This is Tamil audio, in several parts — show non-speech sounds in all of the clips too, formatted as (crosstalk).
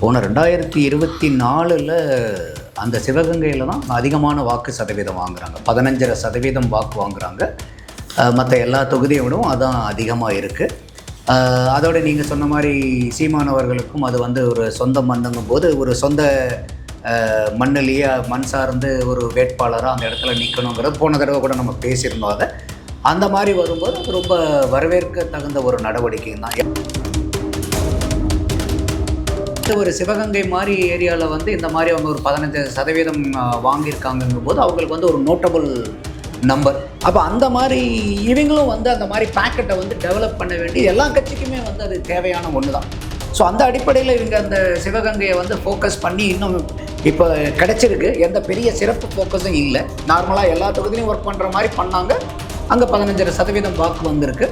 போன ரெண்டாயிரத்தி இருபத்தி நாலில் அந்த சிவகங்கையில் தான் அதிகமான வாக்கு சதவீதம் வாங்குறாங்க. பதினஞ்சரை சதவீதம் வாக்கு வாங்குறாங்க. மற்ற எல்லா தொகுதியை விடவும் அதான் அதிகமாக இருக்குது அதோட நீங்கள் சொன்ன மாதிரி சீமானவர்களுக்கும் அது வந்து ஒரு சொந்த மண்ணுங்கும் போது ஒரு சொந்த மண்ணிலேயே மண் சார்ந்து ஒரு வேட்பாளராக அந்த இடத்துல நிற்கணுங்கிற போன தடவை கூட நம்ம பேசியிருந்தோம் அதை. அந்த மாதிரி வரும்போது அது ரொம்ப வரவேற்க தகுந்த ஒரு நடவடிக்கை தான் ஒரு சிவகங்கை மாதிரி ஏரியாவில் வந்து இந்த மாதிரி அவங்க ஒரு பதினஞ்சு சதவீதம் வாங்கியிருக்காங்கங்கும் போது அவங்களுக்கு வந்து ஒரு நோட்டபுள் நம்பர் அப்போ அந்த மாதிரி இவங்களும் வந்து அந்த மாதிரி பேக்கெட்டை வந்து டெவலப் பண்ண வேண்டி எல்லா கட்சிக்குமே வந்து அது தேவையான ஒன்று தான் ஸோ அந்த அடிப்படையில் இவங்க அந்த சிவகங்கையை வந்து ஃபோக்கஸ் பண்ணி இன்னும் இப்போ கிடச்சிருக்கு. எந்த பெரிய சிறப்பு ஃபோக்கஸும் இல்லை. நார்மலாக எல்லா தொகுதியிலையும் ஒர்க் பண்ணுற மாதிரி பண்ணாங்க. அங்கே பதினஞ்சரை சதவீதம் வாக்கு வந்திருக்கு.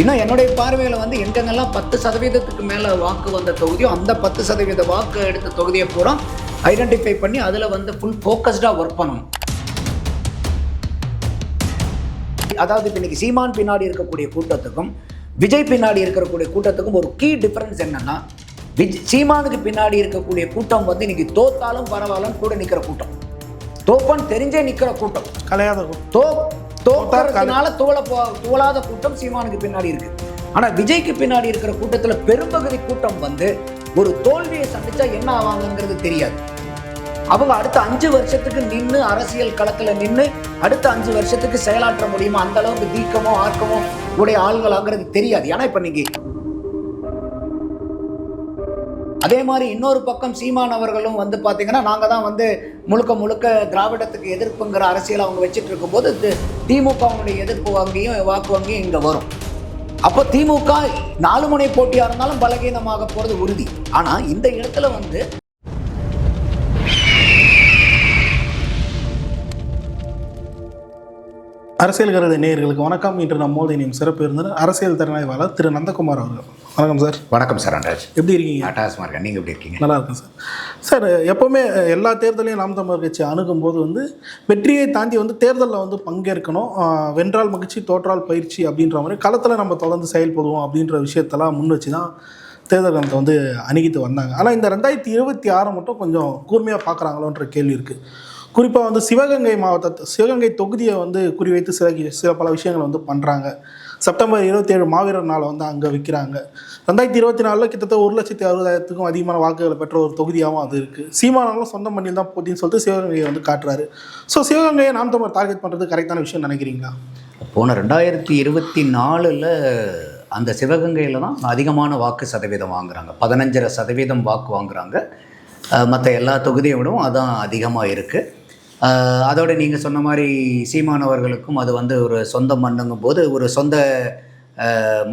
இன்னும் என்னுடைய பார்வையில் வந்து எங்கெங்கெல்லாம் பத்து சதவீதத்துக்கு மேலே வாக்கு வந்த தொகுதியோ அந்த பத்து சதவீத வாக்கு எடுத்த தொகுதியை பூரா ஐடென்டிஃபை பண்ணி அதில் வந்து ஃபுல் ஃபோக்கஸ்டாக ஒர்க் பண்ணணும். அதாவது இப்போ இன்னைக்கு சீமான் பின்னாடி இருக்கக்கூடிய கூட்டத்துக்கும் விஜய் பின்னாடி இருக்கக்கூடிய கூட்டத்துக்கும் ஒரு கீ டிஃபரன்ஸ் என்னன்னா விஜ் சீமானுக்கு பின்னாடி இருக்கக்கூடிய கூட்டம் வந்து இன்னைக்கு தோத்தாலும் பரவாயில்லன்னு கூட நிற்கிற கூட்டம். தோப்பான்னு தெரிஞ்சே நிற்கிற கூட்டம். கலையாத. தோ தோக்கறதுனால தோல போ தோலாத கூட்டம் சீமானுக்கு பின்னாடி இருக்கு. ஆனா விஜய்க்கு பின்னாடி இருக்கிற கூட்டத்துல பெரும்பகுதி கூட்டம் வந்து ஒரு தோல்வியை சந்திச்சா என்ன ஆவாங்கங்கிறது தெரியாது. அவங்க அடுத்த அஞ்சு வருஷத்துக்கு நின்று அரசியல் களத்துல நின்று அடுத்த அஞ்சு வருஷத்துக்கு செயலாற்ற முடியுமா? அந்த அளவுக்கு தீக்கமோ ஆர்க்கமோ உடைய ஆள்களாங்கிறது தெரியாது. ஏன்னா இப்ப நீங்க அதே மாதிரி இன்னொரு பக்கம் சீமான் அவர்களும் வந்து பார்த்தீங்கன்னா நாங்கள் தான் வந்து முழுக்க முழுக்க திராவிடத்துக்கு எதிர்ப்புங்கிற அரசியல் அவங்க வச்சுட்டு இருக்கும்போது திமுகவுடைய எதிர்ப்பு வங்கியும் வாக்கு வங்கியும் இங்கே வரும். அப்போ திமுக நாலு முனை போட்டியாக இருந்தாலும் பலகீனமாக போகிறது உறுதி. ஆனால் இந்த இடத்துல வந்து அரசியல் கருத நேயர்களுக்கு வணக்கம். இன்று நம்மோடு இனியும் சிறப்பு இருந்தது அரசியல் திறனாய்வாளர் திரு நந்தகுமார் அவர்கள். வணக்கம் சார். வணக்கம் சரண்ராஜ் எப்படி இருக்கீங்க? அட்டாசமாக இருக்கேன் நீங்கள் எப்படி இருக்கீங்க? நல்லா இருக்கேன் சார். சார் எப்போவுமே எல்லா தேர்தலையும் நாம் தமிழர் கட்சி அணுகும்போது வந்து வெற்றியை தாண்டி வந்து தேர்தலில் வந்து பங்கேற்கணும். வென்றால் மகிழ்ச்சி தோற்றால் பயிற்சி அப்படின்ற மாதிரி களத்தில் நம்ம தொடர்ந்து செயல்படுவோம் அப்படின்ற விஷயத்தெல்லாம் முன் வச்சு தான் தேர்தல் களத்தை வந்து அணுகிட்டு வந்தாங்க. ஆனால் இந்த ரெண்டாயிரத்தி இருபத்தி ஆறு மட்டும் கொஞ்சம் கூர்மையாக பார்க்குறாங்களோன்ற கேள்வி இருக்குது குறிப்பாக வந்து சிவகங்கை மாவட்டத்தை சிவகங்கை தொகுதியை வந்து குறிவைத்து சில சில பல விஷயங்களை வந்து பண்ணுறாங்க செப்டம்பர் இருபத்தேழு மாவீரர் நாளை வந்து அங்கே விற்கிறாங்க ரெண்டாயிரத்தி இருபத்தி நாலில் கிட்டத்தட்ட ஒரு லட்சத்தி அறுபதாயிரத்துக்கும் அதிகமான வாக்குகளை பெற்ற ஒரு தொகுதியாகவும் அது இருக்குது சீமானாலும் சொந்த மண்ணில் தான் போட்டின்னு சொல்லிட்டு சிவகங்கையை வந்து காட்டுறாரு. ஸோ சிவகங்கையை நாம் தமிழ் டார்கெட் பண்ணுறது கரெக்டான விஷயம் நினைக்கிறீங்களா? போன ரெண்டாயிரத்தி இருபத்தி நாலில் அந்த சிவகங்கையில் தான் அதிகமான வாக்கு சதவீதம் வாங்குறாங்க. பதினஞ்சரை சதவீதம் வாக்கு வாங்குறாங்க. மற்ற எல்லா தொகுதியை விடவும் அதான் அதிகமாக இருக்குது அதோட நீங்கள் சொன்ன மாதிரி சீமானவர்களுக்கும் அது வந்து ஒரு சொந்த மண்ணுங்கும் போது ஒரு சொந்த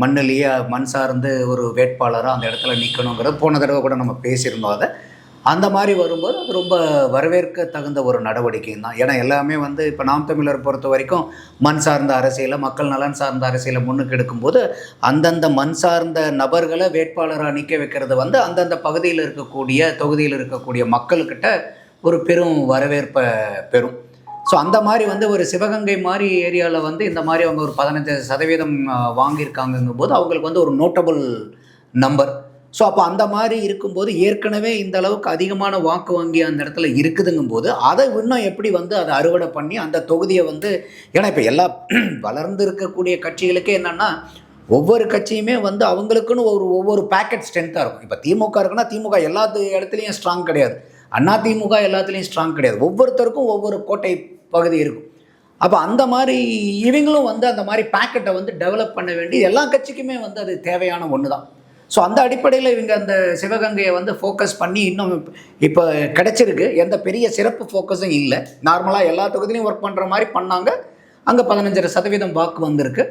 மண்ணிலேயே மண் சார்ந்து ஒரு வேட்பாளராக அந்த இடத்துல நிற்கணுங்கிறது போன தடவை கூட நம்ம பேசியிருந்தோம் அதை. அந்த மாதிரி வரும்போது அது ரொம்ப வரவேற்க தகுந்த ஒரு நடவடிக்கை தான். ஏன்னா எல்லாமே வந்து இப்போ நாம் தமிழர் பொறுத்த வரைக்கும் மண் சார்ந்த அரசியலை மக்கள் நலன் சார்ந்த அரசியலை முன்னுக்கு எடுக்கும்போது அந்தந்த மண் சார்ந்த நபர்களை வேட்பாளராக நிற்க வைக்கிறது வந்து அந்தந்த பகுதியில் இருக்கக்கூடிய தொகுதியில் இருக்கக்கூடிய மக்கள்கிட்ட ஒரு பெரும் வரவேற்பை பெறும். ஸோ அந்த மாதிரி வந்து ஒரு சிவகங்கை மாதிரி ஏரியாவில் வந்து இந்த மாதிரி அவங்க ஒரு பதினஞ்சு சதவீதம் அஹ், வாங்கியிருக்காங்கங்கும் போது அவங்களுக்கு வந்து ஒரு நோட்டபுள் நம்பர் ஸோ அப்போ அந்த மாதிரி இருக்கும்போது ஏற்கனவே இந்த அளவுக்கு அதிகமான வாக்கு வங்கி அந்த இடத்துல இருக்குதுங்கும் போது அதை இன்னும் எப்படி வந்து அதை அறுவடை பண்ணி அந்த தொகுதியை வந்து ஏன்னா இப்போ எல்லா (clears throat) வளர்ந்து இருக்கக்கூடிய கட்சிகளுக்கே என்னென்னா ஒவ்வொரு கட்சியுமே வந்து அவங்களுக்குன்னு ஒரு ஒவ்வொரு பேக்கெட் ஸ்ட்ரென்த்தாக இருக்கும். இப்போ திமுக இருக்குன்னா திமுக எல்லா இடத்துலையும் ஸ்ட்ராங் கிடையாது. அண்ணா திமுக எல்லாத்துலேயும் ஸ்ட்ராங் கிடையாது. ஒவ்வொருத்தருக்கும் ஒவ்வொரு கோட்டை பகுதி இருக்கும். அப்போ அந்த மாதிரி இவங்களும் வந்து அந்த மாதிரி பேக்கெட்டை வந்து டெவலப் பண்ண வேண்டி எல்லா கட்சிக்குமே வந்து அது தேவையான ஒன்று தான் ஸோ அந்த அடிப்படையில் இவங்க அந்த சிவகங்கையை வந்து ஃபோக்கஸ் பண்ணி இன்னும் இப்போ கிடச்சிருக்கு. எந்த பெரிய சிறப்பு ஃபோக்கஸும் இல்லை. நார்மலாக எல்லா தொகுதியிலையும் ஒர்க் பண்ணுற மாதிரி பண்ணாங்க. அங்கே பதினஞ்சரை சதவீதம் வாக்கு வந்திருக்கு.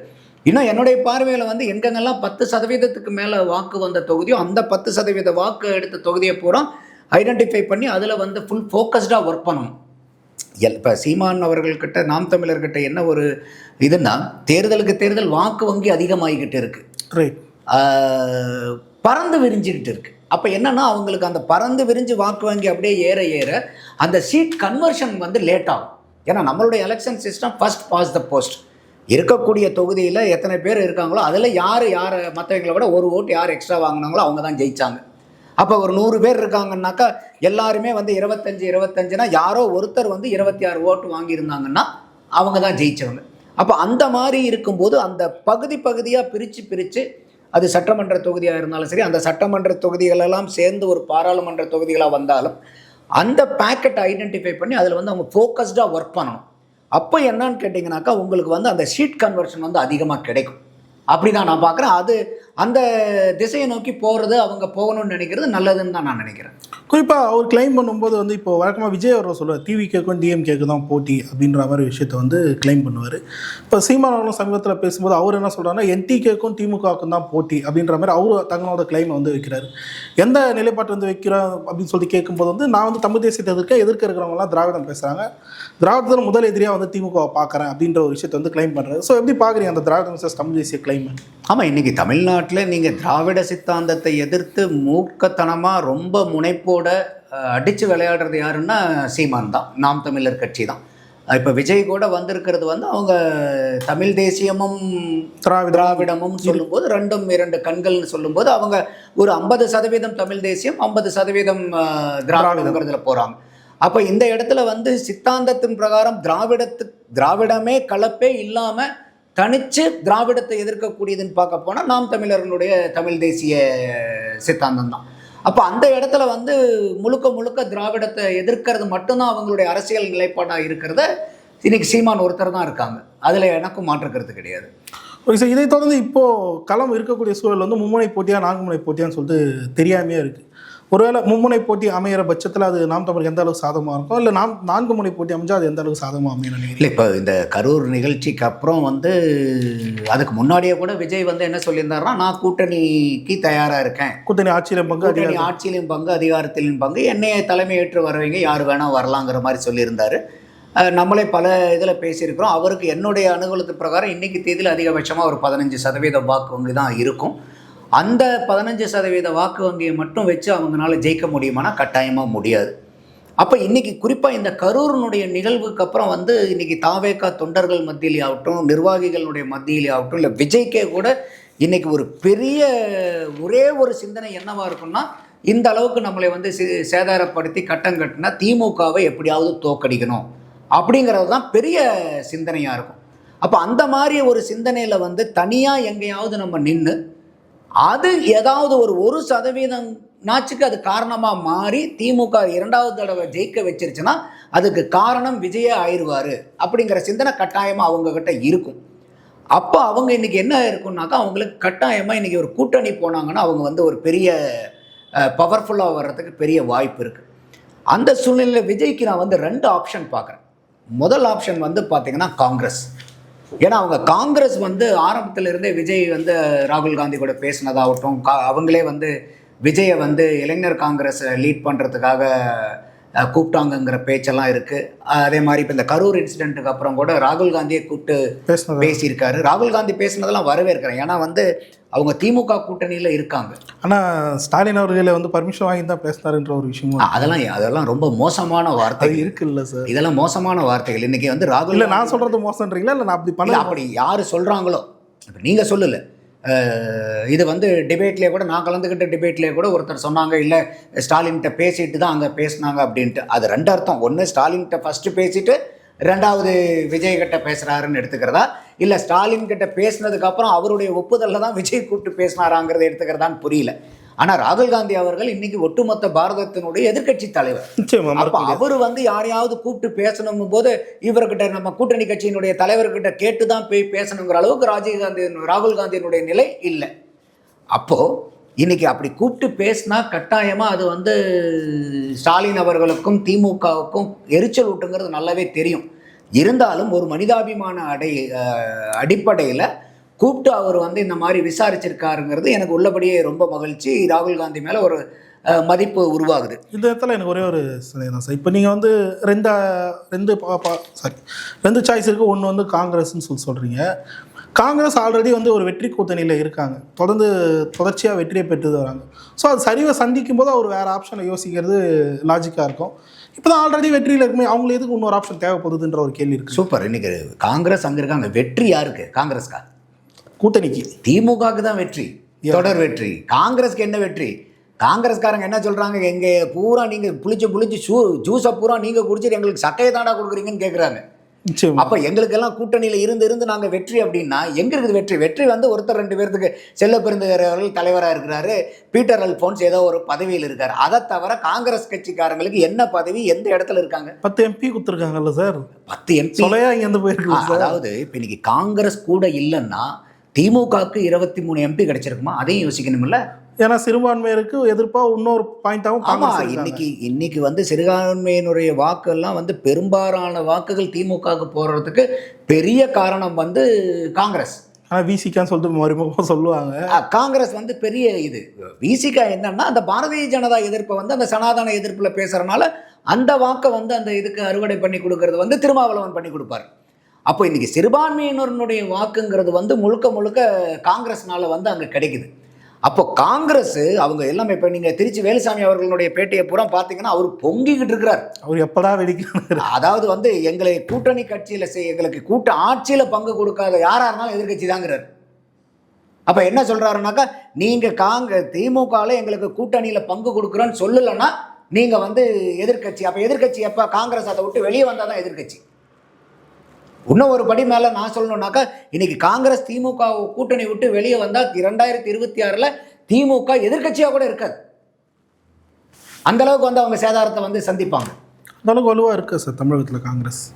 இன்னும் என்னுடைய பார்வையில் வந்து எங்கெங்கெல்லாம் பத்து சதவீதத்துக்கு மேலே வாக்கு வந்த தொகுதியோ அந்த பத்து சதவீத வாக்கு எடுத்த தொகுதியை பூரா ஐடென்டிஃபை பண்ணி அதில் வந்து ஃபுல் ஃபோக்கஸ்டாக ஒர்க் பண்ணணும். எல் இப்போ சீமான் அவர்கள்கிட்ட நாம் தமிழர்கிட்ட என்ன ஒரு இதுன்னா தேர்தலுக்கு தேர்தல் வாக்கு வங்கி அதிகமாகிக்கிட்டு இருக்கு. ரைட் பறந்து விரிஞ்சுக்கிட்டு இருக்கு. அப்போ என்னன்னா அவங்களுக்கு அந்த பறந்து விரிஞ்சு வாக்கு வங்கி அப்படியே ஏற ஏற அந்த சீட் கன்வர்ஷன் வந்து லேட் ஆகும். ஏன்னா நம்மளுடைய election system first past the post இருக்கக்கூடிய தொகுதியில் எத்தனை பேர் இருக்காங்களோ அதில் யார் யார் மற்றவங்களை விட ஒரு ஓட்டு யார் எக்ஸ்ட்ரா வாங்கினாங்களோ அவங்க தான் ஜெயிச்சாங்க. அப்போ ஒரு நூறு பேர் இருக்காங்கன்னாக்கா எல்லாருமே வந்து இருபத்தஞ்சு இருபத்தஞ்சுனா யாரோ ஒருத்தர் வந்து இருபத்தி ஆறு ஓட்டு வாங்கியிருந்தாங்கன்னா அவங்க தான் ஜெயிச்சவங்க. அப்போ அந்த மாதிரி இருக்கும்போது அந்த பகுதி பகுதியாக பிரித்து பிரித்து அது சட்டமன்ற தொகுதியாக இருந்தாலும் சரி அந்த சட்டமன்ற தொகுதிகளெல்லாம் சேர்ந்து ஒரு பாராளுமன்ற தொகுதிகளாக வந்தாலும் அந்த பேக்கெட் ஐடென்டிஃபை பண்ணி அதில் வந்து அவங்க ஃபோக்கஸ்டாக ஒர்க் பண்ணணும். அப்போ என்னன்னு கேட்டிங்கனாக்கா உங்களுக்கு வந்து அந்த ஷீட் கன்வர்ஷன் வந்து அதிகமாக கிடைக்கும். அப்படி தான் நான் பார்க்குறேன் அது அந்த திசையை நோக்கி போகிறது அவங்க போகணும்னு நினைக்கிறது நல்லதுன்னு தான் நான் நினைக்கிறேன். குறிப்பாக அவர் கிளைம் பண்ணும்போது வந்து இப்போ வழக்கமாக விஜய் அவர் சொல்லுவார் டிவிகேக்கும் டிஎம்கேக்கு தான் போட்டி அப்படின்ற மாதிரி விஷயத்தை வந்து கிளைம் பண்ணுவார். இப்போ சீமான் அவர்களும் சமீபத்தில் பேசும்போது அவர் என்ன சொல்கிறாருன்னா என்டிகேக்கும் திமுகவுக்கும் தான் போட்டி அப்படின்ற மாதிரி அவர் தங்களோட கிளைமை வந்து வைக்கிறாரு. எந்த நிலைப்பாட்டு வந்து வைக்கிறோம் அப்படின்னு சொல்லி கேட்கும்போது வந்து நான் வந்து தமிழ் தேசியத்தை எதிர்க்க எதிர்க்க இருக்கிறவங்கலாம் திராவிடம் பேசுகிறாங்க திராவிடத்தில் முதல் எதிரியாக வந்து திமுகவை பார்க்குறேன் அப்படின்ற ஒரு விஷயத்தை வந்து கிளைம் பண்ணுறாரு ஸோ எப்படி பார்க்குறீங்க அந்த திராவிடம் தமிழ் தேசிய கிளைம் ஆமாம் இன்றைக்கி தமிழ்நாட்டில் நீங்கள் திராவிட சித்தாந்தத்தை எதிர்த்து மூர்க்கத்தனமாக ரொம்ப முனைப்போட அடித்து விளையாடுறது யாருன்னா சீமான் தான். நாம் தமிழர் கட்சி தான். இப்போ விஜய் கூட வந்திருக்கிறது வந்து அவங்க தமிழ் தேசியமும் திராவிட திராவிடமும் சொல்லும்போது ரெண்டும் இரண்டு கண்கள்னு சொல்லும்போது அவங்க ஒரு ஐம்பது சதவீதம் தமிழ் தேசியம் ஐம்பது சதவீதம் திராவிடங்கிறதுல போகிறாங்க அப்போ இந்த இடத்துல வந்து சித்தாந்தத்தின் பிரகாரம் திராவிடத்து திராவிடமே கலப்பே இல்லாமல் தனிச்சு திராவிடத்தை எதிர்க்கக்கூடியதுன்னு பார்க்க போனால் நாம் தமிழர்களுடைய தமிழ் தேசிய சித்தாந்தம் தான். அப்போ அந்த இடத்துல வந்து முழுக்க முழுக்க திராவிடத்தை எதிர்க்கிறது மட்டும்தான் அவங்களுடைய அரசியல் நிலைப்பாடாக இருக்கிறத இன்னைக்கு சீமான் ஒருத்தர் தான் இருக்காங்க. அதில் எனக்கும் மாற்றுக்கிறது கிடையாது. ஓகே சார் இதை தொடர்ந்து இப்போது களம் இருக்கக்கூடிய சூழல் வந்து மும்முனை போட்டியா நான்கு முனை போட்டியான்னு சொல்லிட்டு தெரியாமையே இருக்குது ஒருவேளை மும்முனை போட்டி அமையிற பட்சத்தில் அது நாம் தமிழுக்கு எந்த அளவுக்கு சாதகமாக இருக்கும் இல்லை நாம் நான்கு முனை போட்டி அமைஞ்சா அது எந்த அளவுக்கு சாதகமாக அமையும் இல்லை இப்போ இந்த கரூர் நிகழ்ச்சிக்கு அப்புறம் வந்து அதுக்கு முன்னாடியே கூட விஜய் வந்து என்ன சொல்லியிருந்தாருன்னா நான் கூட்டணிக்கு தயாராக இருக்கேன். கூட்டணி ஆட்சியில் பங்கு கூட்டணி ஆட்சியிலும் பங்கு அதிகாரத்திலும் பங்கு. என்னைய தலைமையேற்று வரவங்க யார் வேணால் வரலாங்கிற மாதிரி சொல்லியிருந்தாரு. நம்மளே பல இதில் பேசியிருக்கிறோம். அவருக்கு என்னுடைய அனுகூலத்து பிரகாரம் இன்னைக்கு தேதியில் அதிகபட்சமாக ஒரு பதினஞ்சு சதவீத வாக்கு வங்கி தான் இருக்கும். அந்த பதினஞ்சு சதவீத வாக்கு வங்கியை மட்டும் வச்சு அவங்களால ஜெயிக்க முடியுமானா கட்டாயமாக முடியாது. அப்போ இன்றைக்கி குறிப்பாக இந்த கரூரினுடைய நிகழ்வுக்கு அப்புறம் வந்து இன்னைக்கு தாவேக்கா தொண்டர்கள் மத்தியிலே ஆகட்டும் நிர்வாகிகளுடைய மத்தியிலே ஆகட்டும் இல்லை விஜய்க்கே கூட இன்றைக்கி ஒரு பெரிய ஒரே ஒரு சிந்தனை என்னவாக இருக்கும்னா இந்த அளவுக்கு நம்மளை வந்து சேதாரப்படுத்தி கட்டம் கட்டினா திமுகவை எப்படியாவது தோக்கடிக்கணும் அப்படிங்கிறது தான் பெரிய சிந்தனையாக இருக்கும். அப்போ அந்த மாதிரி ஒரு சிந்தனையில் வந்து தனியாக எங்கேயாவது நம்ம நின்று அது ஏதாவது ஒரு ஒரு சதவீதம் நாச்சுக்கு அது காரணமாக மாறி திமுக இரண்டாவது தடவை ஜெயிக்க வச்சிருச்சுன்னா அதுக்கு காரணம் விஜய ஆயிடுவார் அப்படிங்கிற சிந்தனை கட்டாயமாக அவங்கக்கிட்ட இருக்கும். அப்போ அவங்க இன்னைக்கு என்ன இருக்குன்னாக்கா அவங்களுக்கு கட்டாயமாக இன்றைக்கி ஒரு கூட்டணி போனாங்கன்னா அவங்க வந்து ஒரு பெரிய பவர்ஃபுல்லாக வர்றதுக்கு பெரிய வாய்ப்பு இருக்குது அந்த சூழ்நிலையில் விஜய்க்கு நான் வந்து ரெண்டு ஆப்ஷன் பார்க்குறேன். முதல் ஆப்ஷன் வந்து பார்த்தீங்கன்னா காங்கிரஸ். ஏன்னா அவங்க காங்கிரஸ் வந்து ஆரம்பத்திலிருந்தே விஜய் வந்து ராகுல் காந்தி கூட பேசினதாகட்டும் கா அவங்களே வந்து விஜயை வந்து இளைஞர் காங்கிரஸை லீட் பண்ணுறதுக்காக கூப்பிட்டாங்கங்கிற பேச்செல்லாம் இருக்குது அதே மாதிரி இப்போ இந்த கரூர் இன்சிடென்ட்டுக்கு அப்புறம் கூட ராகுல் காந்தியை கூப்பிட்டு பேசியிருக்காரு. ராகுல் காந்தி பேசினதெல்லாம் வரவேற்கிறேன். ஏன்னா வந்து அவங்க திமுக கூட்டணியில் இருக்காங்க. ஆனால் ஸ்டாலின் அவர்களை வந்து பர்மிஷன் வாங்கி தான் பேசினாருன்ற ஒரு விஷயமும் ஆ, அதெல்லாம் அதெல்லாம் ரொம்ப மோசமான அது வார்த்தைகள் இருக்குல்ல சார் இதெல்லாம் மோசமான வார்த்தைகள். இன்னைக்கு வந்து ராகுல் இல்லை நான் சொல்கிறது மோசம்ன்றீங்களா இல்லை நான் அப்படி பண்ணல. அப்படி யார் சொல்கிறாங்களோ இப்போ நீங்கள் சொல்லல. இது வந்து டிபேட்லேயே கூட நான் கலந்துக்கிட்ட டிபேட்லேயே கூட ஒருத்தர் சொன்னாங்க இல்லை ஸ்டாலின்கிட்ட பேசிட்டு தான் அங்கே பேசினாங்க அப்படின்ட்டு. அது ரெண்டு அர்த்தம். ஒன்று ஸ்டாலின்கிட்ட ஃபஸ்ட்டு பேசிட்டு ரெண்டாவது விஜய் கிட்ட பேசுகிறாருன்னு எடுத்துக்கிறதா? இல்லை ஸ்டாலின் கிட்ட பேசினதுக்கப்புறம் அவருடைய ஒப்புதலில் தான் விஜய் கூப்பிட்டு பேசினாராங்கிறத எடுத்துக்கிறதான்னு புரியல. ஆனால் ராகுல் காந்தி அவர்கள் இன்னைக்கு ஒட்டுமொத்த பாரதத்தினுடைய எதிர்க்கட்சி தலைவர். அப்ப. அவர் வந்து யாரையாவது கூப்பிட்டு பேசணும் போது இவர்கிட்ட நம்ம கூட்டணி கட்சியினுடைய தலைவர்கிட்ட கேட்டு தான் போய் பேசணுங்கிற அளவுக்கு ராஜீவ் காந்தி ராகுல் காந்தியினுடைய நிலை இல்லை. அப்போ இன்னைக்கு அப்படி கூப்பிட்டு பேசினா கட்டாயமா அது வந்து ஸ்டாலின் அவர்களுக்கும் திமுகவுக்கும் எரிச்சல் ஊட்டுங்கிறது நல்லாவே தெரியும். இருந்தாலும் ஒரு மனிதாபிமான அடை அடிப்படையில் கூப்பிட்டு அவர் வந்து இந்த மாதிரி விசாரிச்சிருக்காருங்கிறது எனக்கு உள்ளபடியே ரொம்ப மகிழ்ச்சி. ராகுல் காந்தி மேலே ஒரு மதிப்பு உருவாகுது. இந்த இடத்துல எனக்கு ஒரே ஒரு சந்தேகம் சார். இப்போ நீங்கள் வந்து ரெண்டு ரெண்டு சாரி ரெண்டு சாய்ஸ் இருக்குது ஒன்று வந்து காங்கிரஸ்னு சொல்லி சொல்கிறீங்க காங்கிரஸ் ஆல்ரெடி வந்து ஒரு வெற்றி கூட்டணியில் இருக்காங்க. தொடர்ந்து தொடர்ச்சியாக வெற்றியை பெற்று வராங்க. ஸோ அது சரிவை சந்திக்கும் போது அவர் வேறு ஆப்ஷனை யோசிக்கிறது லாஜிக்காக இருக்கும். இப்போ தான் ஆல்ரெடி வெற்றியில் இருக்குமே அவங்களுக்கு எதுக்கு இன்னொரு ஆப்ஷன் தேவைப்படுதுன்ற ஒரு கேள்வி இருக்குது சூப்பர் இன்னைக்கு காங்கிரஸ் அங்க இருக்காங்க. வெற்றி யாருக்கு? காங்கிரஸ்கா? கூட்டணிக்கு. திமுகவுக்கு தான் வெற்றி தொடர் வெற்றி காங்கிரஸ்க்கு என்ன வெற்றி? காங்கிரஸ்காரங்க என்ன சொல்றாங்க? எங்க பூரா நீங்க புளிச்சு புளிச்சு ஜூ ஜூஸை பூரா நீங்க குடிச்சிட்டு எங்களுக்கு சக்கையை தாண்டா கொடுக்குறீங்கன்னு கேட்குறாங்க அப்ப எங்களுக்கெல்லாம் கூட்டணியில இருந்து இருந்து நாங்க வெற்றி அப்படின்னா எங்க இருக்குது வெற்றி? வெற்றி வந்து ஒருத்தர் ரெண்டு பேர்த்துக்கு செல்ல பெருந்தகர் அவர்கள் தலைவரா இருக்கிறாரு பீட்டர் அல்போன்ஸ் ஏதோ ஒரு பதவியில் இருக்காரு. அதை தவிர காங்கிரஸ் கட்சிக்காரங்களுக்கு என்ன பதவி எந்த இடத்துல இருக்காங்க? பத்து எம்பி கொடுத்துருக்காங்கல்ல சார். பத்து எம்பி இங்கேருந்து போயிருக்கலாம் சார். அதாவது இப்ப இன்னைக்கு காங்கிரஸ் கூட இல்லைன்னா திமுகவுக்கு இருபத்தி மூணு எம்பி கிடைச்சிருக்குமா? அதையும் யோசிக்கணும்ல. ஏன்னா சிறுபான்மையருக்கு எதிர்ப்பா இன்னொரு பாயிண்டாவும் ஆமா காங்கிரஸ் இருக்காங்க. இன்னைக்கு இன்னைக்கு வந்து சிறுபான்மையினுடைய வாக்கெல்லாம் வந்து பெரும்பாலான வாக்குகள் திமுகவுக்கு போறதுக்கு பெரிய காரணம் வந்து காங்கிரஸ். ஆனா விசிகான்னு சொல்லிட்டு மறுமுகமாக சொல்லுவாங்க. காங்கிரஸ் வந்து பெரிய இது. விசிகா என்னன்னா அந்த பாரதிய ஜனதா எதிர்ப்பை வந்து அந்த சனாதன எதிர்ப்புல பேசுறதுனால அந்த வாக்கை வந்து அந்த இதுக்கு அறுவடை பண்ணி கொடுக்கறது வந்து திருமாவளவன் பண்ணி கொடுப்பாரு. அப்போ இன்னைக்கு சிறுபான்மையினருடைய வாக்குங்கிறது வந்து முழுக்க முழுக்க காங்கிரஸ்னால வந்து அங்க கிடைக்குது. அப்போ காங்கிரஸ் அவங்க எல்லாமே இப்போ நீங்கள் திருச்சி வேலுசாமி அவர்களுடைய பேட்டியை பூரா பார்த்தீங்கன்னா அவர் பொங்கிக்கிட்டு இருக்கிறார். அவர் எப்படா வெடிக்கிறாரு? அதாவது வந்து எங்களை கூட்டணி கட்சியில் செய் எங்களுக்கு கூட்ட ஆட்சியில் பங்கு கொடுக்காத யாராக இருந்தாலும் எதிர்கட்சி தாங்கிறார் அப்போ என்ன சொல்கிறாருனாக்கா நீங்கள் காங்க திமுகவில் எங்களுக்கு கூட்டணியில் பங்கு கொடுக்குறோன்னு சொல்லலைன்னா நீங்கள் வந்து எதிர்க்கட்சி அப்போ எதிர்க்கட்சி எப்போ காங்கிரஸ் அதை விட்டு வெளியே வந்தால் தான் எதிர்க்கட்சி. இன்னும் ஒரு படி மேலே நான் சொல்லணும்னாக்கா இன்னைக்கு காங்கிரஸ் திமுக கூட்டணி விட்டு வெளியே வந்தால் இரண்டாயிரத்தி இருபத்தி ஆறில் திமுக எதிர்க்கட்சியாக கூட இருக்காது. அந்த அளவுக்கு வந்து அவங்க சேதாரத்தை வந்து சந்திப்பாங்க. அந்த அளவுக்கு வலுவா இருக்கு சார் தமிழகத்துல காங்கிரஸ்?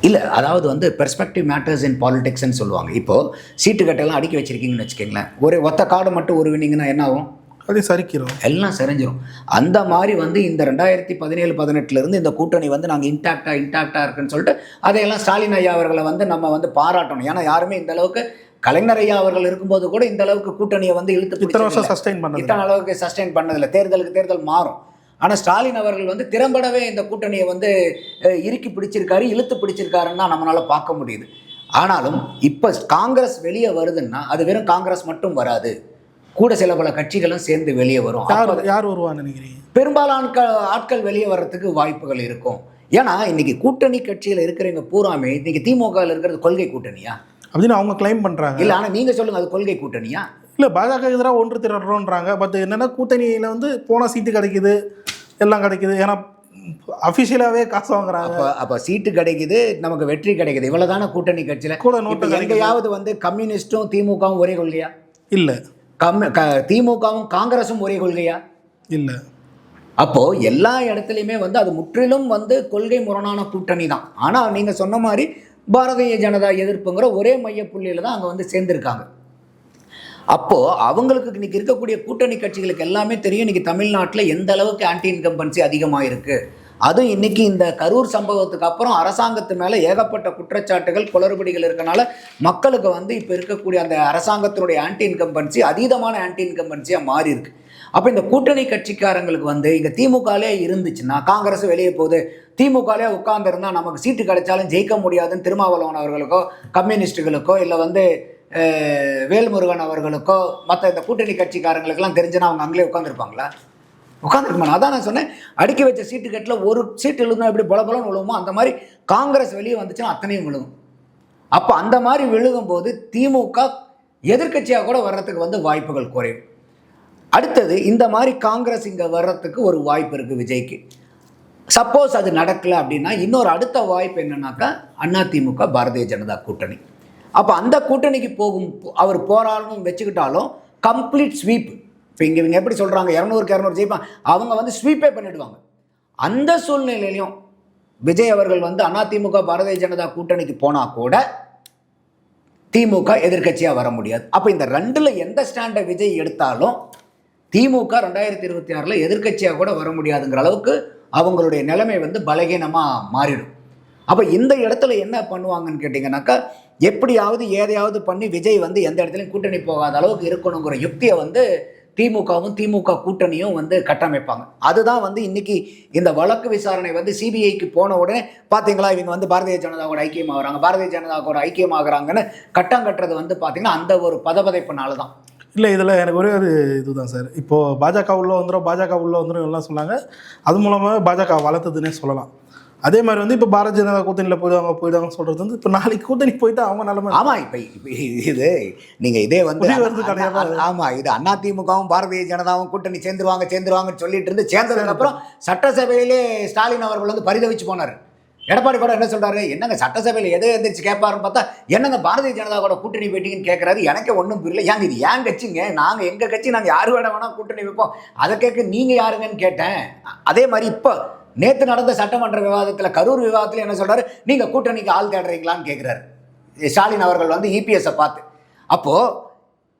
இல்லை அதாவது வந்து பெர்ஸ்பெக்டிவ் மேட்டர்ஸ் இன் பாலிடிக்ஸ்னு சொல்லுவாங்க. இப்போது சீட்டு கட்டெல்லாம் அடுக்கி வச்சிருக்கீங்கன்னு வச்சுக்கோங்களேன். ஒரு ஒத்த கார்டு மட்டும் உருவினீங்கன்னா என்ன ஆகும்? அதே சரிக்கிறோம் எல்லாம் சரிஞ்சிரும். அந்த மாதிரி வந்து இந்த ரெண்டாயிரத்தி பதினேழு பதினெட்டுலேருந்து இந்த கூட்டணி வந்து நாங்கள் இன்டாக்டாக இன்டாக்டாக இருக்குன்னு சொல்லிட்டு அதையெல்லாம் ஸ்டாலின் ஐயா அவர்களை வந்து நம்ம வந்து பாராட்டணும். ஏன்னா யாருமே இந்த அளவுக்கு கலைஞர் ஐயா அவர்கள் இருக்கும்போது கூட இந்த அளவுக்கு கூட்டணியை வந்து இழுத்து இத்தனை. வருஷம் சஸ்டைன் பண்ணது இத்தனை அளவுக்கு சஸ்டெயின் பண்ணதில்லை. தேர்தலுக்கு தேர்தல் மாறும். ஆனால் ஸ்டாலின் அவர்கள் வந்து திறம்படவே இந்த கூட்டணியை வந்து இறுக்கி பிடிச்சிருக்காரு இழுத்து பிடிச்சிருக்காருன்னு தான் நம்மளால பார்க்க முடியுது. ஆனாலும் இப்போ காங்கிரஸ் வெளியே வருதுன்னா அது வெறும் காங்கிரஸ் மட்டும் வராது. கூட சில பல கட்சிகளும் சேர்ந்து வெளியே வரும். யார் வருவான்னு நினைக்கிறீங்க? பெரும்பாலான ஆட்கள் வெளியே வர்றதுக்கு வாய்ப்புகள் இருக்கும். ஏன்னா இன்னைக்கு கூட்டணி கட்சியில் இருக்கிறவங்க பூராமே இன்னைக்கு திமுகவில் இருக்கிறது கொள்கை கூட்டணியா? அப்படின்னு அவங்க கிளைம் பண்றாங்க. இல்லை ஆனால் நீங்கள் சொல்லுங்க அது கொள்கை கூட்டணியா? இல்ல பாஜக எதிராக ஒன்று திரடுறோன்றாங்க பட் என்னன்னா கூட்டணியில வந்து போனா சீட்டு கிடைக்குது எல்லாம் கிடைக்குது. ஏன்னா அஃபிஷியலாவே காசு வாங்குறாங்க. அப்போ அப்போ சீட்டு கிடைக்குது நமக்கு வெற்றி கிடைக்குது. இவ்வளவுதான கூட்டணி கட்சியில்? கூட நோட்டு எங்கேயாவது வந்து கம்யூனிஸ்டும் திமுகவும் ஒரே கொள்கையா? இல்ல. கம் க திமுகவும் காங்கிரஸும் ஒரே கொள்கையா? இல்ல. அப்போ எல்லா இடத்துலையுமே வந்து அது முற்றிலும் வந்து கொள்கை முரணான கூட்டணி தான். ஆனால் நீங்க சொன்ன மாதிரி பாரதிய ஜனதா எதிர்ப்புங்கிற ஒரே மையப்புள்ளியில தான் அங்க வந்து சேர்ந்திருக்காங்க. அப்போ அவங்களுக்கு இன்னைக்கு இருக்கக்கூடிய கூட்டணி கட்சிகளுக்கு எல்லாமே தெரியும் இன்னைக்கு தமிழ்நாட்டில் எந்த அளவுக்கு ஆன்டி இன்கம்பன்சி அதிகமாக இருக்கு அதுவும் இன்னைக்கு இந்த கரூர் சம்பவத்துக்கு அப்புறம் அரசாங்கத்து மேலே ஏகப்பட்ட குற்றச்சாட்டுகள் குளறுபடிகள் இருக்கனால மக்களுக்கு வந்து இப்போ இருக்கக்கூடிய அந்த அரசாங்கத்தினுடைய ஆன்டி இன்கம்பன்சி அதீதமான ஆன்டி இன்கம்பன்சியாக மாறி இருக்கு அப்போ இந்த கூட்டணி கட்சிக்காரங்களுக்கு வந்து இங்கே திமுகலே இருந்துச்சுன்னா காங்கிரஸ் வெளியே போகுது திமுகலே உட்கார்ந்துருந்தா நமக்கு சீட்டு கிடைச்சாலும் ஜெயிக்க முடியாதுன்னு திருமாவளவன் அவர்களுக்கோ கம்யூனிஸ்ட்டுகளுக்கோ இல்லை வந்து வேல்முருகன் அவர்களுக்கோ மற்ற இந்த கூட்டணி கட்சிக்காரங்களுக்கெல்லாம் தெரிஞ்சுன்னா அவங்க அங்கேயே உட்காந்துருப்பாங்களா உட்காந்துருக்குமா அதான் நான் சொன்னேன். அடுக்கி வச்ச சீட்டு கட்டில் ஒரு சீட்டு விழுந்தா எப்படி பொல பொலன்னு விழுவுமோ அந்த மாதிரி காங்கிரஸ் வெளியே வந்துச்சுன்னா அத்தனையும் விழுகும் அப்போ அந்த மாதிரி விழுகும்போது திமுக எதிர்க்கட்சியாக கூட வர்றதுக்கு வந்து வாய்ப்புகள் குறையும். அடுத்தது இந்த மாதிரி காங்கிரஸ் இங்கே வர்றதுக்கு ஒரு வாய்ப்பு இருக்குது விஜய்க்கு. சப்போஸ் அது நடக்கல அப்படின்னா இன்னொரு அடுத்த வாய்ப்பு என்னன்னாக்கா அதிமுக பாரதிய ஜனதா கூட்டணி. அப்போ அந்த கூட்டணிக்கு போகும் அவர் போராடணும் வச்சுக்கிட்டாலும் கம்ப்ளீட் ஸ்வீப் இப்போ இங்கே இவங்க எப்படி சொல்கிறாங்க இரநூறுக்கு இரநூறு ஜெயிப்பான் அவங்க வந்து ஸ்வீப்பே பண்ணிடுவாங்க. அந்த சூழ்நிலையிலையும் விஜய் அவர்கள் வந்து அதிமுக பாரதிய ஜனதா கூட்டணிக்கு போனால் கூட திமுக எதிர்க்கட்சியாக வர முடியாது. அப்போ இந்த ரெண்டில் எந்த ஸ்டாண்டை விஜய் எடுத்தாலும் திமுக ரெண்டாயிரத்தி இருபத்தி ஆறில் எதிர்க்கட்சியாக கூட வர முடியாதுங்கிற அளவுக்கு அவங்களுடைய நிலைமை வந்து பலகீனமாக மாறிடும். அப்போ இந்த இடத்துல என்ன பண்ணுவாங்கன்னு கேட்டிங்கனாக்கா எப்படியாவது எதையாவது பண்ணி விஜய் வந்து எந்த இடத்துலையும் கூட்டணி போகாத அளவுக்கு இருக்கணுங்கிற யுக்தியை வந்து திமுகவும் திமுக கூட்டணியும் வந்து கட்டமைப்பாங்க. அதுதான் வந்து இன்னைக்கு இந்த வழக்கு விசாரணை வந்து சிபிஐக்கு போன உடனே பார்த்தீங்களா இவங்க வந்து பாரதிய ஜனதாவோட ஐக்கியமாகறாங்க. பாரதிய ஜனதாவோட ஐக்கியமாகறாங்கன்னு கட்டம் கட்டுறது வந்து பார்த்தீங்கன்னா அந்த ஒரு பதபதைப்புனால தான் இல்லை இதில் எனக்கு ஒரே ஒரு இதுதான் சார். இப்போது பாஜக உள்ளே வந்துடும் பாஜக உள்ளே வந்துடும் எல்லாம் சொன்னாங்க. அது மூலமாக பாஜக வளர்த்ததுன்னே சொல்லலாம். அதே மாதிரி வந்து இப்போ பாரதிய ஜனதா கூட்டணியில் போயிடுவாங்க போயிடுவாங்க சொல்றது வந்து இப்போ நாளைக்கு கூட்டணி போயிட்டு அவங்க நிலைமை ஆமா இப்ப இது நீங்க இதே வந்து புரிய வருது கதையா ஆமா இது அண்ணா திமுகவும் பாரதிய ஜனதாவும் கூட்டணி சேர்ந்துருவாங்க சேர்ந்துருவாங்கன்னு சொல்லிட்டு இருந்து சேர்ந்ததுக்கு அப்புறம் சட்டசபையிலே ஸ்டாலின் அவர்கள் வந்து பரிதவிச்சு போனார். எடப்பாடி கூட என்ன சொல்றாரு? என்னங்க சட்டசபையில் எதை எந்திரிச்சு கேட்பாருன்னு பார்த்தா என்னங்க பாரதிய ஜனதா கூட கூட்டணி போயிட்டீங்கன்னு கேட்கறாரு? எனக்கே ஒன்றும் புரியல. ஏங்க இது ஏன் கட்சிங்க? நாங்கள் எங்க கட்சி நாங்கள் யார் வேணா வேணா கூட்டணி வைப்போம். அதை கேட்க நீங்க யாருங்கன்னு கேட்டேன். அதே மாதிரி இப்போ நேற்று நடந்த சட்டமன்ற விவாதத்தில் கரூர் விவாதத்தில் என்ன சொல்றாரு? நீங்க கூட்டணிக்கு ஆள் தேடுறீங்களான்னு கேட்குறாரு ஸ்டாலின் அவர்கள் வந்து இபிஎஸ்ஸை பார்த்து. அப்போது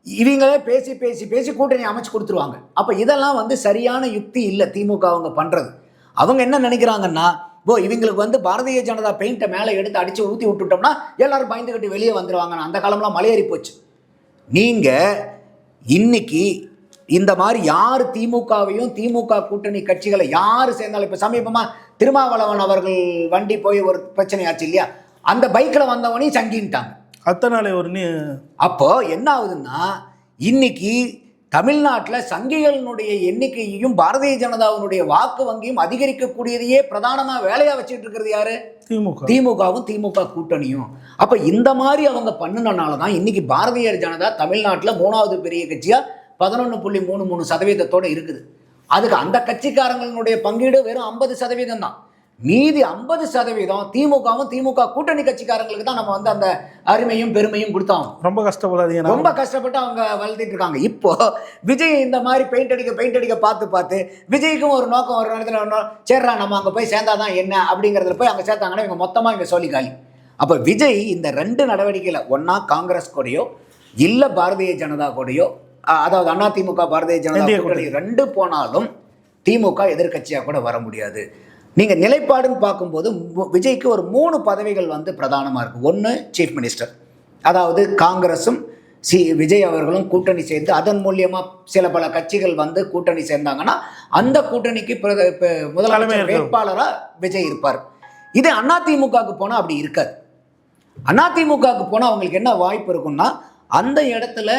இவங்களே பேசி பேசி பேசி கூட்டணி அமைச்சு கொடுத்துருவாங்க. அப்போ இதெல்லாம் வந்து சரியான யுக்தி இல்லை திமுக அவங்க பண்ணுறது அவங்க என்ன நினைக்கிறாங்கன்னா ஓ இவங்களுக்கு வந்து பாரதிய ஜனதா பெயிண்ட்டை மேலே எடுத்து அடித்து ஊற்றி விட்டுட்டோம்னா எல்லாரும் பயந்துக்கிட்டு வெளியே வந்துடுவாங்க அந்த காலம்லாம் மலையேறி போச்சு. நீங்கள் இன்னைக்கு இந்த மாதிரி யார் திமுகவையும் திமுக கூட்டணி கட்சிகளை யார் சேர்ந்தாலும் இப்போ சமீபமாக திருமாவளவன் அவர்கள் வண்டி போய் ஒரு பிரச்சனை ஆச்சு இல்லையா? அந்த பைக்கில் வந்தவனையும் சங்கின்ட்டாங்க. அத்தனாலே ஒரு நீ அப்போ என்ன ஆகுதுன்னா இன்னைக்கு தமிழ்நாட்டில் சங்கிகளினுடைய எண்ணிக்கையையும் பாரதிய ஜனதாவினுடைய வாக்கு வங்கியும் அதிகரிக்கக்கூடியதையே பிரதானமாக வேலையாக வச்சுட்டு இருக்கிறது யாரு? திமுக. திமுகவும் திமுக கூட்டணியும். அப்ப இந்த மாதிரி அவங்க பண்ணுனனால தான் இன்னைக்கு பாரதிய ஜனதா தமிழ்நாட்டில் மூணாவது பெரிய கட்சியா பதினொன்று புள்ளி மூணு மூணு சதவீதத்தோட இருக்குது. அதுக்கு அந்த கட்சிக்காரங்களுடைய பங்கீடு வெறும் ஐம்பது சதவீதம் தான். மீதி ஐம்பது சதவீதம் திமுகவும் திமுக கூட்டணி கட்சிக்காரங்களுக்கு தான் நம்ம வந்து அந்த அருமையும் பெருமையும் கொடுத்தோம். ரொம்ப கஷ்டப்படாதீங்க நான். ரொம்ப கஷ்டப்பட்டு அவங்க வளர்த்திட்டு இருக்காங்க. இப்போ விஜய் இந்த மாதிரி பெயிண்ட் அடிக்க பெயிண்ட் அடிக்க பார்த்து பார்த்து விஜய்க்கும் ஒரு நோக்கம் ஒரு நேரத்தில் ஒன்று சேர்றா நம்ம அங்கே போய் சேர்ந்தாதான் என்ன அப்படிங்கிறதுல போய் அங்கே சேர்த்தாங்கன்னா இவங்க மொத்தமாக இங்கே சொல்லி காலி. அப்போ விஜய் இந்த ரெண்டு நடவடிக்கையில் ஒன்றா காங்கிரஸ் கூடயோ இல்லை பாரதிய ஜனதா கூடயோ அதாவது அதிமுக பாரதிய ஜனதா கூட்டணி ரெண்டு போனாலும் திமுக எதிர்க்கட்சியாக கூட வர முடியாது. நீங்கள் நிலைப்பாடுன்னு பார்க்கும்போது விஜய்க்கு ஒரு மூணு பதவிகள் வந்து பிரதானமாக இருக்குது ஒன்று சீஃப் மினிஸ்டர் அதாவது காங்கிரஸும் சி விஜய் அவர்களும் கூட்டணி சேர்ந்து அதன் மூலியமா சில பல கட்சிகள் வந்து கூட்டணி சேர்ந்தாங்கன்னா அந்த கூட்டணிக்கு முதலமைச்சர் இருக்கும். வேட்பாளரா விஜய் இருப்பார். இது அதிமுகவுக்கு போனா அப்படி இருக்காது. அதிமுகவுக்கு போனா அவங்களுக்கு என்ன வாய்ப்பு இருக்கும்னா அந்த இடத்துல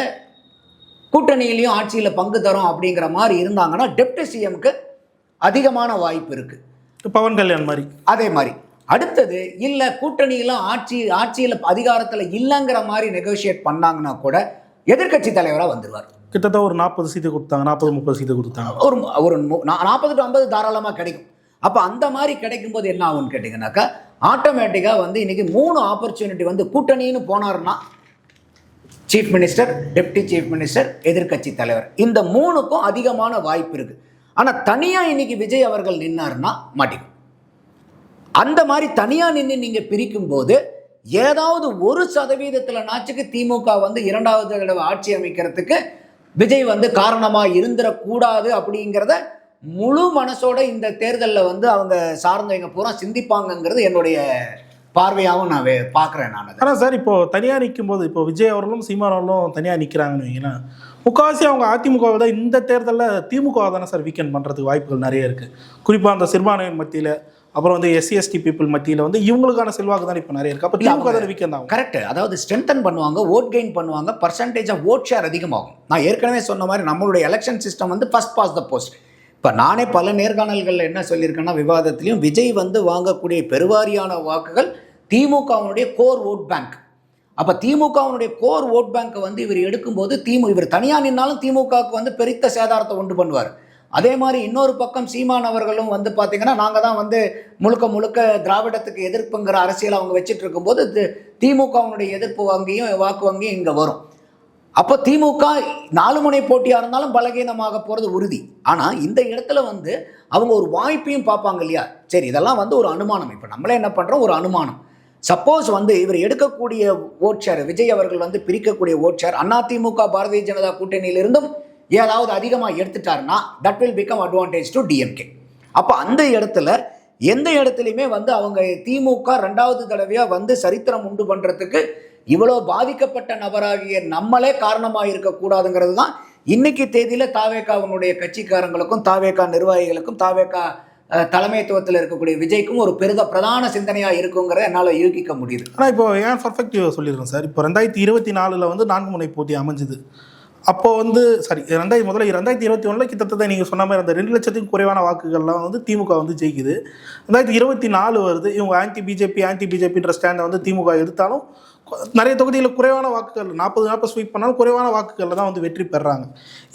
கூட்டணியிலையும் ஆட்சியில் பங்கு தரோம் அப்படிங்கிற மாதிரி இருந்தாங்கன்னா டெப்டி சிஎம்க்கு அதிகமான வாய்ப்பு இருக்குது பவன் கல்யாண் மாதிரி. அதே மாதிரி. அடுத்தது இல்லை கூட்டணியில் ஆட்சி ஆட்சியில் அதிகாரத்தில் இல்லைங்கிற மாதிரி நெகோஷியேட் பண்ணாங்கன்னா கூட எதிர்க்கட்சி தலைவராக வந்துருவார். கிட்டத்தட்ட ஒரு நாற்பது சீட்டு கொடுத்தாங்க நாற்பது முப்பது சீட்டு கொடுத்தாங்க. ஒரு ஒரு நாற்பது டு ஐம்பது தாராளமாக கிடைக்கும். அப்போ அந்த மாதிரி கிடைக்கும்போது என்ன ஆகும்னு கேட்டிங்கனாக்கா ஆட்டோமேட்டிக்காக வந்து இன்னைக்கு மூணு ஆப்பர்ச்சுனிட்டி வந்து கூட்டணின்னு போனாருன்னா chief minister deputy chief minister எதிர்க்கட்சி தலைவர். இந்த மூணுக்கும் அதிகமான வாய்ப்பு இருக்கு. ஆனால் தனியாக இன்னைக்கு விஜய் அவர்கள் நின்னார்னா மாட்டிக்கும். அந்த மாதிரி தனியாக நின்று நீங்கள் பிரிக்கும்போது ஏதாவது ஒரு சதவீதத்தில் நாச்சுக்கு திமுக வந்து இரண்டாவது தடவை ஆட்சி அமைக்கிறதுக்கு விஜய் வந்து காரணமாக இருந்துடக்கூடாது அப்படிங்கிறத முழு மனசோட இந்த தேர்தலில் வந்து அவங்க சார்ந்தவங்க பூரா சிந்திப்பாங்கங்கிறது என்னுடைய பார்வையாகவும் நான் பார்க்குறேன் நான் ஆனால் சார் இப்போ தனியாக நிற்கும் போது இப்போ விஜய் அவர்களும் சீமான் அவர்களும் தனியாக நிற்கிறாங்கன்னு வைங்களேன். முக்கால்வாசி அவங்க அதிமுகவை தான் இந்த தேர்தலில் திமுக தானே சார் வீக்கெண்ட் பண்ணுறதுக்கு வாய்ப்புகள் நிறைய இருக்குது குறிப்பாக அந்த சிறுபான்மையின் மத்தியில் அப்புறம் வந்து எஸ்சி எஸ்டி பீப்புள் மத்தியில் வந்து இவங்களுக்கான செல்வாக்கு தான் இப்போ நிறைய இருக்குது அப்போ திமுக தானே வீக்கெண்ட் ஆகும். கரெக்ட் அதாவது ஸ்ட்ரென்தன் பண்ணுவாங்க ஓட் கெயின் பண்ணுவாங்க பர்சன்டேஜ் ஆஃப் ஓட் ஷேர் அதிகமாகும். நான் ஏற்கனவே சொன்ன மாதிரி நம்மளுடைய எலெக்ஷன் சிஸ்டம் வந்து ஃபர்ஸ்ட் பாஸ் த போஸ்ட் இப்போ நானே பல நேர்காணல்களில் என்ன சொல்லியிருக்கேன்னா விவாதத்திலையும் விஜய் வந்து வாங்கக்கூடிய பெருவாரியான வாக்குகள் திமுகவினுடைய கோர் ஓட் பேங்க். அப்போ திமுகவினுடைய கோர் ஓட் பேங்க்கை வந்து இவர் எடுக்கும்போது திமு இவர் தனியாக நின்னாலும் திமுகவுக்கு வந்து பெருத்த சேதாரத்தை உண்டு பண்ணுவார். அதே மாதிரி இன்னொரு பக்கம் சீமான் அவர்களும் வந்து பார்த்தீங்கன்னா நாங்கள் தான் வந்து முழுக்க முழுக்க திராவிடத்துக்கு எதிர்ப்புங்கிற அரசியல் அவங்க வச்சுட்டு இருக்கும்போது திமுகவினுடைய எதிர்ப்பு வங்கியும் வாக்கு வங்கியும் இங்கே வரும். அப்போ திமுக நாலு முனை போட்டியாக இருந்தாலும் பலகீனமாக போகிறது உறுதி. ஆனால் இந்த இடத்துல வந்து அவங்க ஒரு வாய்ப்பையும் பார்ப்பாங்க இல்லையா? சரி இதெல்லாம் வந்து ஒரு அனுமானம். இப்போ நம்மளே என்ன பண்ணுறோம் ஒரு அனுமானம். சப்போஸ் வந்து இவர் எடுக்கக்கூடிய ஓட் ஷேர் விஜய் அவர்கள் வந்து பிரிக்கக்கூடிய ஓட் ஷேர் அதிமுக பாரதிய ஜனதா கூட்டணியிலிருந்தும் ஏதாவது அதிகமாக எடுத்துட்டாருன்னா that will become advantage to DMK அப்போ அந்த இடத்துல எந்த இடத்துலையுமே வந்து அவங்க திமுக ரெண்டாவது தடவையாக வந்து சரித்திரம் உண்டு பண்ணுறதுக்கு இவ்வளோ பாதிக்கப்பட்ட நபராகிய நம்மளே காரணமாக இருக்கக்கூடாதுங்கிறது தான் இன்னைக்கு தேதியில் தாவேக்காவினுடைய கட்சிக்காரங்களுக்கும் தாவேக்கா நிர்வாகிகளுக்கும் தாவேகா தலைமைத்துவத்தில் இருக்கக்கூடிய விஜய்க்கும் ஒரு பெரித பிரதான சிந்தனையாக இருக்குங்கிறத என்னால் யூகிக்க முடியுது. ஆனால் இப்போ ஏன் பர்ஃபெக்டிவ் சொல்லியிருக்கேன் சார். இப்போ ரெண்டாயிரத்தி இருபத்தி நாலில் வந்து நான்கு முனை போட்டி அமைஞ்சுது. அப்போ வந்து சாரி ரெண்டாயிரத்தி முதல்ல ரெண்டாயிரத்தி இருபத்தி ஒன்றில் கிட்டத்தட்ட நீங்கள் சொன்ன மாதிரி அந்த ரெண்டு லட்சத்துக்கும் குறைவான வாக்குகள்லாம் வந்து திமுக வந்து ஜெயிக்குது. ரெண்டாயிரத்தி இருபத்தி நாலு வருது. இவங்க ஆன்டி பிஜேபி ஆன்டி பிஜேபின்ற ஸ்டாண்டை வந்து திமுக எடுத்தாலும் நிறைய தொகுதிகளில் குறைவான வாக்குகள் நாற்பது நாற்பது ஸ்வீப் பண்ணாலும் குறைவான வாக்குகளில் தான் வந்து வெற்றி பெறாங்க.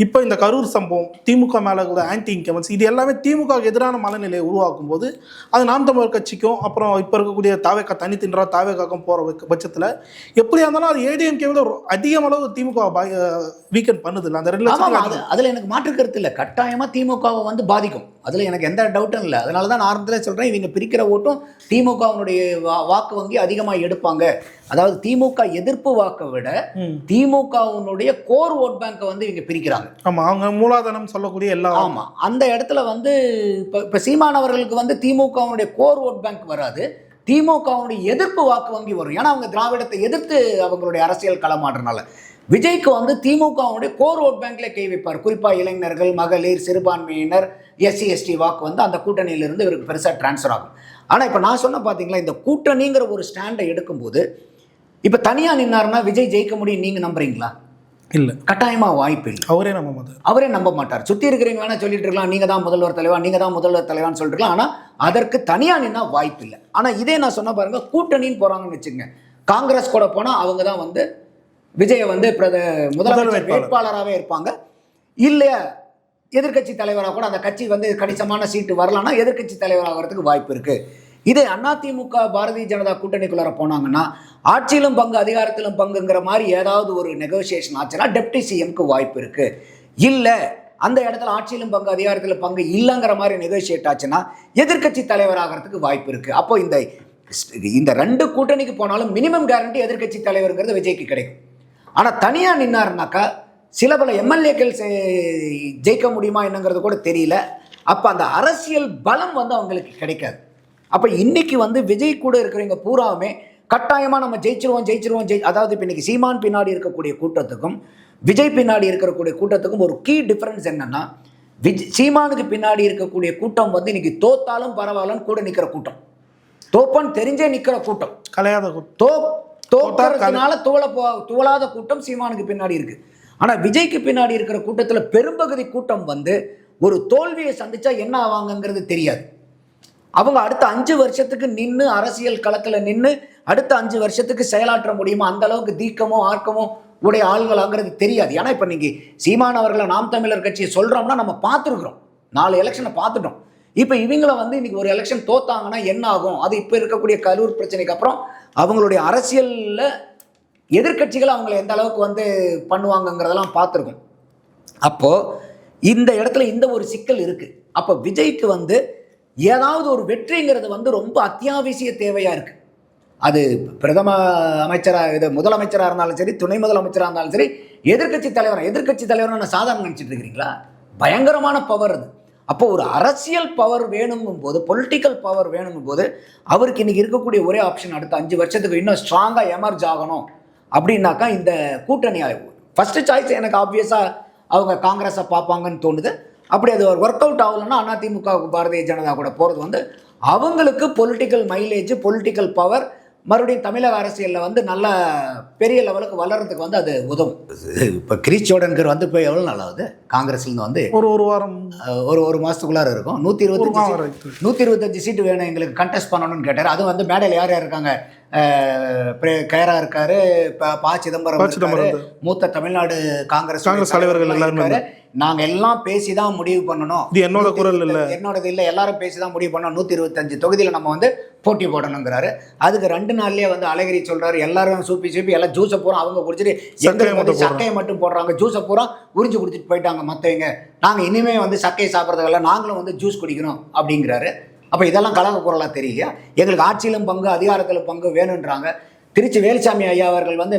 இப்போ இந்த கரூர் சம்பவம் திமுக மேலே கூட ஆன்டி இன்கமன்ஸ் இது எல்லாமே திமுக எதிரான மனநிலையை உருவாக்கும் போது அது நாம் தமிழர் கட்சிக்கும் அப்புறம் இப்போ இருக்கக்கூடிய தாவேக்கா தனி தின்றா தாவேக்காக்கும் போகிற பட்சத்தில் எப்படியா இருந்தாலும் அது ஏடிஎம்கே விட ஒரு அதிகம் அளவு திமுக வீக்கெண்ட் பண்ணுது இல்லை? அந்த ரெண்டு அதில் எனக்கு மாற்று கருத்து இல்லை. கட்டாயமாக திமுகவை வந்து பாதிக்கும். அதில் எனக்கு எந்த டவுட்டும் இல்லை. அதனால தான் நான் ஆரம்பத்தில் சொல்கிறேன் இவங்க பிரிக்கிற ஓட்டும் திமுகவினுடைய வா வாக்கு வங்கி அதிகமாக எடுப்பாங்க. அதாவது திமுக எதிர்ப்பு வாக்கை விட ம். திமுகவினுடைய கோர் ஓட் பேங்கை வந்து இவங்க பிரிக்கிறாங்க. ஆமா அவங்க மூலாதாரம் சொல்லக்கூடிய எல்லா ஆமாம் அந்த இடத்துல வந்து இப்போ இப்போ சீமானவர்களுக்கு வந்து திமுகவினுடைய கோர் ஓட் பேங்க் வராது. திமுகவினுடைய எதிர்ப்பு வாக்கு வங்கி வரும். ஏன்னா அவங்க திராவிடத்தை எதிர்த்து அவங்களுடைய அரசியல் களமாடுறனால விஜய்க்கு வந்து திமுகவுடைய கோர் ஓட் பேங்க்ல கை வைப்பார். குறிப்பாக இளைஞர்கள் மகளிர் சிறுபான்மையினர் எஸ்சி எஸ்டி வாக்கு வந்து அந்த கூட்டணியிலிருந்து இவருக்கு பெருசாக ட்ரான்ஸ்ஃபர் ஆகும். ஆனால் இப்போ நான் சொன்ன பார்த்தீங்களா இந்த கூட்டணிங்கிற ஒரு ஸ்டாண்டை எடுக்கும்போது இப்போ தனியாக நின்னாருன்னா விஜய் ஜெயிக்க முடியும் நீங்கள் நம்புறீங்களா? இல்ல. கட்டாயமாக வாய்ப்பு இல்லை. அவரே நம்ம மதம் அவரே நம்ப மாட்டார். சுற்றி இருக்கிறவங்க வேணா சொல்லிட்டு இருக்கலாம். நீங்கள் தான் முதல்வர் தலைவா நீங்கள் தான் முதல்வர் தலைவான்னு சொல்லிட்டு ஆனால் அதற்கு தனியாக நின்னா வாய்ப்பு இல்லை. ஆனால் இதே நான் சொன்ன பாருங்க கூட்டணின்னு போகிறாங்கன்னு வச்சுங்க காங்கிரஸ் கூட போனால் அவங்க தான் வந்து விஜயை வந்து பிரத வேட்பாளர். வேட்பாளராகவே இருப்பாங்க. இல்லை எதிர்க்கட்சி தலைவராக கூட அந்த கட்சி வந்து கணிசமான சீட்டு வரலன்னா எதிர்க்கட்சி தலைவராகிறதுக்கு வாய்ப்பு இருக்கு. இதே அதிமுக பாரதிய ஜனதா கூட்டணிக்குள்ளார போனாங்கன்னா ஆட்சியிலும் பங்கு அதிகாரத்திலும் பங்குங்கிற மாதிரி ஏதாவது ஒரு நெகோசியேஷன் ஆச்சுன்னா டெப்டி சிஎம்க்கு வாய்ப்பு இருக்கு. இல்லை அந்த இடத்துல ஆட்சியிலும் பங்கு அதிகாரத்தில் பங்கு இல்லைங்கிற மாதிரி நெகோசியேட் ஆச்சுன்னா எதிர்க்கட்சி தலைவராகிறதுக்கு வாய்ப்பு இருக்கு. அப்போ இந்த இந்த ரெண்டு கூட்டணிக்கு போனாலும் மினிமம் கேரண்டி எதிர்கட்சி தலைவருங்கிறது விஜய்க்கு கிடைக்கும். ஆனால் தனியாக நின்னாருனாக்கா சில பல எம்எல்ஏக்கள் ஜெயிக்க முடியுமா என்னங்கிறது கூட தெரியல. அப்போ அந்த அரசியல் பலம் வந்து அவங்களுக்கு கிடைக்காது. அப்போ இன்னைக்கு வந்து விஜய் கூட இருக்கிறவங்க பூராவுமே கட்டாயமாக நம்ம ஜெயிச்சிருவோம் ஜெயிச்சிருவோம் ஜெயி அதாவது இப்போ இன்னைக்கு சீமான் பின்னாடி இருக்கக்கூடிய கூட்டத்துக்கும் விஜய் பின்னாடி இருக்கக்கூடிய கூட்டத்துக்கும் ஒரு கீ டிஃபரன்ஸ் என்னன்னா விஜ் சீமானுக்கு பின்னாடி இருக்கக்கூடிய கூட்டம் வந்து இன்னைக்கு தோத்தாலும் பரவாயில்லன்னு கூட நிற்கிற கூட்டம். தோப்பன் தெரிஞ்சே நிற்கிற கூட்டம். கலையாத கூட்டம். தோ தோக்கிறதுனால தோல போ துவளாத கூட்டம் சீமானுக்கு பின்னாடி இருக்கு. ஆனா விஜய்க்கு பின்னாடி இருக்கிற கூட்டத்துல பெரும்பகுதி கூட்டம் வந்து ஒரு தோல்வியை சந்திச்சா என்ன ஆவாங்கங்கிறது தெரியாது. அவங்க அடுத்த அஞ்சு வருஷத்துக்கு நின்று அரசியல் களத்தில் நின்று அடுத்த அஞ்சு வருஷத்துக்கு செயலாற்ற முடியுமா? அந்த அளவுக்கு தீக்கமோ ஆர்க்கமோ உடைய ஆள்களாங்கிறது தெரியாது. ஏன்னா இப்போ நீங்கள் சீமான் அவர்களை நாம் தமிழர் கட்சியை சொல்கிறோம்னா நம்ம பார்த்துருக்குறோம். நாலு எலெக்ஷனை பார்த்துட்டோம். இப்போ இவங்கள வந்து இன்னைக்கு ஒரு எலெக்ஷன் தோத்தாங்கன்னா என்ன ஆகும்? அது இப்போ இருக்கக்கூடிய கரூர் பிரச்சனைக்கு அப்புறம் அவங்களுடைய அரசியலில் எதிர்க்கட்சிகள் அவங்களை எந்த அளவுக்கு வந்து பண்ணுவாங்கங்கிறதெல்லாம் பார்த்துருக்கோம். அப்போது இந்த இடத்துல இந்த ஒரு சிக்கல் இருக்குது அப்போ விஜய்க்கு வந்து ஏதாவது ஒரு வெற்றிங்கிறது வந்து ரொம்ப அத்தியாவசிய தேவையாக இருக்குது அது பிரதம அமைச்சராக இது முதலமைச்சராக இருந்தாலும் சரி துணை முதலமைச்சராக இருந்தாலும் சரி எதிர்க்கட்சி தலைவர் எதிர்க்கட்சி தலைவர் நான் சாதாரண நினச்சிட்டு இருக்கிறீங்களா? பயங்கரமான பவர் அது. அப்போ ஒரு அரசியல் பவர் வேணுங்கும் போது பொலிட்டிக்கல் பவர் வேணுங்கும் போது அவருக்கு இன்னைக்கு இருக்கக்கூடிய ஒரே ஆப்ஷன் அடுத்த அஞ்சு வருஷத்துக்கு இன்னும் ஸ்ட்ராங்காக எமர்ஜ் ஆகணும். அப்படின்னாக்கா இந்த கூட்டணி ஃபர்ஸ்ட் சாய்ஸ் எனக்கு ஆப்வியஸாக அவங்க காங்கிரஸை பார்ப்பாங்கன்னு தோணுது. அப்படி அது ஒர்க் அவுட் ஆகலைன்னா அதிமுக பாரதிய ஜனதா கூட போகிறது வந்து அவங்களுக்கு பொலிட்டிக்கல் மைலேஜ் பொலிட்டிக்கல் பவர் மறுபடியும் தமிழக அரசியலில் வந்து நல்ல பெரிய லெவலுக்கு வளர்றதுக்கு வந்து அது உதவும். இப்போ கிரீஷ் ஜோடன்கர் வந்து இப்போ எவ்வளோ நாளாகுது காங்கிரஸ்லேருந்து வந்து ஒரு ஒரு வாரம். ஒரு ஒரு மாதத்துக்குள்ளார இருக்கும். நூற்றி ஒரு இருபத்தஞ்சு. நூற்றி இருபத்தஞ்சு சீட்டு வேணும் எங்களுக்கு கண்டெஸ்ட் பண்ணணும்னு கேட்டார். அதுவும் வந்து மேடையில் யார் யார் இருக்காங்க? கைரா இருக்காரு ப- ப சிதம்பரம் மூத்த தமிழ்நாடு காங்கிரஸ் காங்கிரஸ் தலைவர்கள் எல்லாருமே. நாங்க எல்லாம் பேசி தான் முடிவு பண்ணணும். இது என்னோட குரல் இல்ல. என்னோடது இல்லை. எல்லாரும் பேசி தான் முடிவு பண்ணணும். நூற்றி இருபத்தஞ்சு தொகுதியில் நம்ம வந்து போட்டி போடணுங்கிறாரு. அதுக்கு ரெண்டு நாள்லயே வந்து அழகிரி சொல்றாரு. எல்லாரும் சூப்பி சூப்பி எல்லாம் ஜூஸை பூரா அவங்க குடிச்சிட்டு எங்களுக்கு வந்து சக்கையை மட்டும் போடுறாங்க. ஜூஸை பூரா உறிஞ்சு குடிச்சிட்டு போயிட்டாங்க மற்றவங்க நாங்கள் இனிமே வந்து சக்கையை சாப்பிட்றதுல நாங்களும் வந்து ஜூஸ் குடிக்கணும் அப்படிங்கிறாரு. அப்போ இதெல்லாம் கலக பொருளாக தெரியலையா? எங்களுக்கு ஆட்சியிலும் பங்கு அதிகாரத்திலும் பங்கு வேணுன்றாங்க. திருச்சி வேலுசாமி ஐயா அவர்கள் வந்து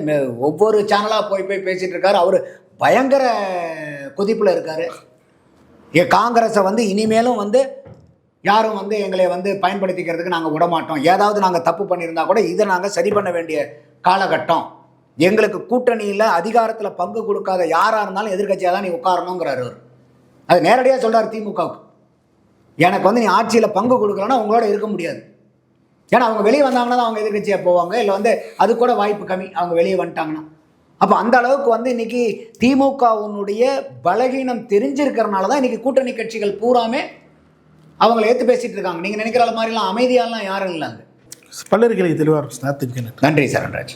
ஒவ்வொரு சேனலாக போய் போய் பேசிட்டு இருக்காரு. அவர் பயங்கர கொதிப்பில் இருக்காரு. காங்கிரஸை வந்து இனிமேலும் வந்து யாரும் வந்து எங்களை வந்து பயன்படுத்திக்கிறதுக்கு நாங்கள் விடமாட்டோம். ஏதாவது நாங்கள் தப்பு பண்ணியிருந்தா கூட இதை நாங்கள் சரி பண்ண வேண்டிய காலகட்டம். எங்களுக்கு கூட்டணியில் அதிகாரத்தில் பங்கு கொடுக்காத யாராக இருந்தாலும் எதிர்கட்சியாக தான் நீ உட்காரணுங்கிறார் அவர். அது நேரடியாக சொல்கிறார் திமுகவுக்கு. எனக்கு வந்து நீ ஆட்சியில் பங்கு கொடுக்கலன்னா உங்களோட இருக்க முடியாது. ஏன்னா அவங்க வெளியே வந்தாங்கன்னா தான் அவங்க எதிர்க்கட்சியாக போவாங்க இல்லை வந்து அது கூட வாய்ப்பு கம்மி. அவங்க வெளியே வந்துட்டாங்கன்னா. அப்போ அந்த அளவுக்கு வந்து இன்னைக்கு திமுகவுனுடைய பலகீனம் தெரிஞ்சிருக்கிறனால தான் இன்னைக்கு கூட்டணி கட்சிகள் பூராமே அவங்கள ஏற்று பேசிட்டு இருக்காங்க. நீங்கள் நினைக்கிற மாதிரிலாம் அமைதியாலாம் யாரும் இல்லைங்க பல்லறிகளை தெளிவாக இருக்கும் சார் நன்றி சரண்ராஜ்.